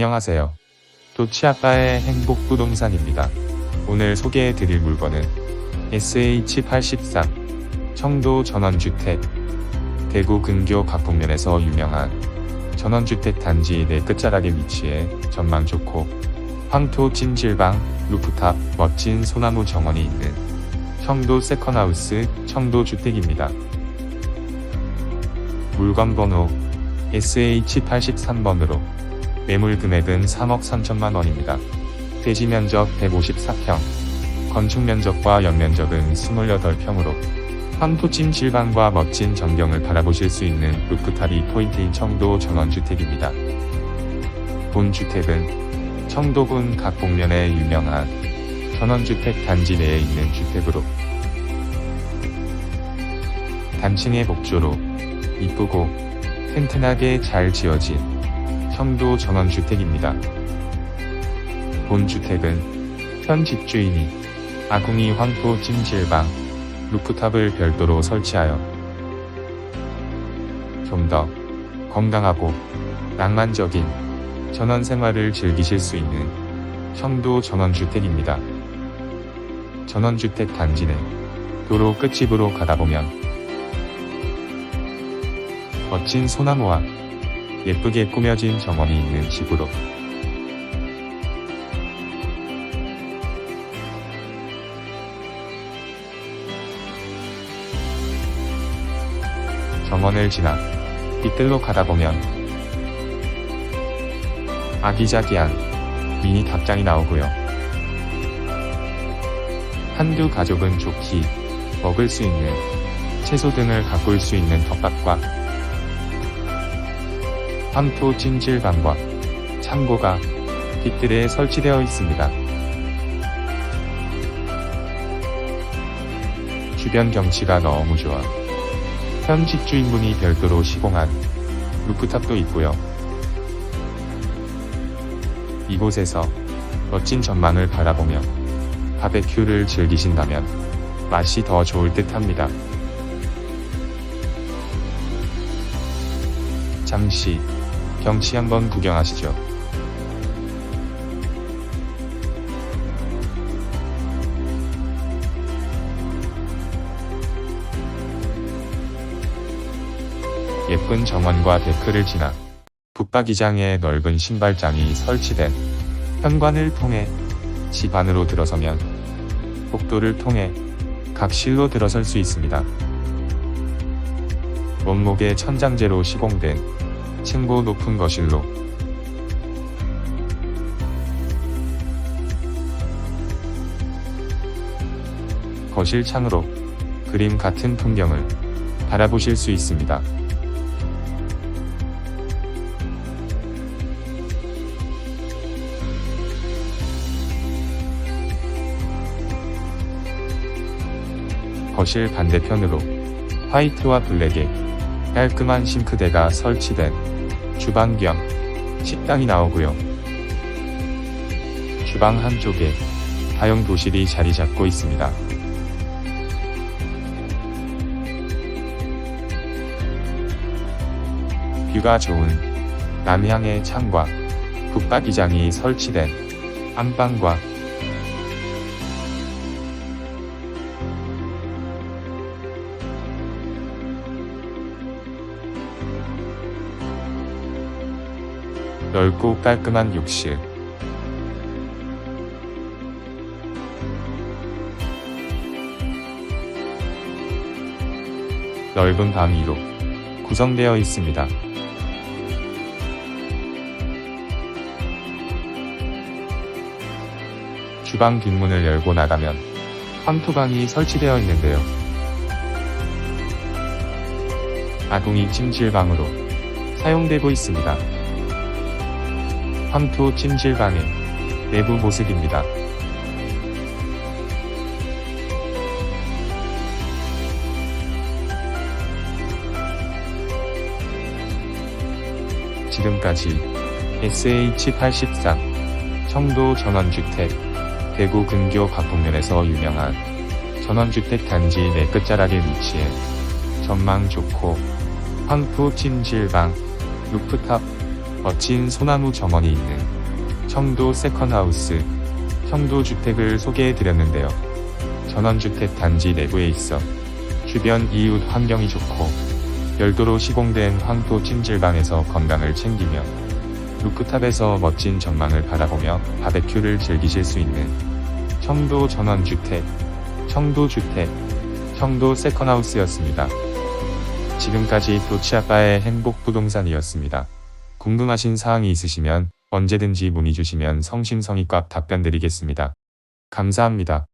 안녕하세요. 도치아빠의 행복부동산입니다. 오늘 소개해드릴 물건은 SH83 청도 전원주택 대구 근교 각북면에서 유명한 전원주택 단지 내 끝자락에 위치해 전망 좋고 황토 찜질방, 루프탑, 멋진 소나무 정원이 있는 청도 세컨하우스 청도 주택입니다. 물건 번호 SH83번으로 매물 금액은 3억 3천만 원입니다. 대지 면적 154평, 건축 면적과 연면적은 28평으로 황토찜 질방과 멋진 전경을 바라보실 수 있는 루프탑이 포인트인 청도 전원주택입니다. 본 주택은 청도군 각곡면에 유명한 전원주택 단지 내에 있는 주택으로 단층의 복조로 이쁘고 튼튼하게 잘 지어진 청도 전원주택입니다. 본 주택은 현 집주인이 아궁이 황토 찜질방, 루프탑을 별도로 설치하여 좀 더 건강하고 낭만적인 전원 생활을 즐기실 수 있는 청도 전원주택입니다. 전원주택 단지 내 도로 끝집으로 가다 보면 멋진 소나무와 예쁘게 꾸며진 정원이 있는 집으로 정원을 지나 뒤뜰로 가다 보면 아기자기한 미니 닭장이 나오고요. 한두 가족은 좋게 먹을 수 있는 채소 등을 가꿀 수 있는 텃밭과 황토 찜질방과 창고가 뒷뜰에 설치되어 있습니다. 주변 경치가 너무 좋아. 현 집주인분이 별도로 시공한 루프탑도 있고요. 이곳에서 멋진 전망을 바라보며 바베큐를 즐기신다면 맛이 더 좋을 듯 합니다. 잠시 경치 한번 구경하시죠. 예쁜 정원과 데크를 지나 북박이장에 넓은 신발장이 설치된 현관을 통해 집 안으로 들어서면 복도를 통해 각 실로 들어설 수 있습니다. 원목의 천장재로 시공된 층고 높은 거실로 거실 창으로 그림 같은 풍경을 바라보실 수 있습니다. 거실 반대편으로 화이트와 블랙의 깔끔한 싱크대가 설치된 주방 겸 식당이 나오고요. 주방 한쪽에 다용 도실이 자리 잡고 있습니다. 뷰가 좋은 남향의 창과 북박이장이 설치된 안방과 넓고 깔끔한 욕실. 넓은 방 위로 구성되어 있습니다. 주방 뒷문을 열고 나가면 황토방이 설치되어 있는데요. 아궁이 찜질방으로 사용되고 있습니다. 황토 찜질방의 내부 모습입니다. 지금까지 SH83 청도 전원주택 대구 근교 각북면에서 유명한 전원주택 단지 내 끝자락에 위치해 전망 좋고 황토 찜질방 루프탑 멋진 소나무 정원이 있는 청도 세컨하우스, 청도 주택을 소개해 드렸는데요. 전원주택 단지 내부에 있어 주변 이웃 환경이 좋고 별도로 시공된 황토 찜질방에서 건강을 챙기며 루프탑에서 멋진 전망을 바라보며 바베큐를 즐기실 수 있는 청도 전원주택, 청도 주택, 청도 세컨하우스였습니다. 지금까지 도치아빠의 행복부동산이었습니다. 궁금하신 사항이 있으시면 언제든지 문의 주시면 성심성의껏 답변 드리겠습니다. 감사합니다.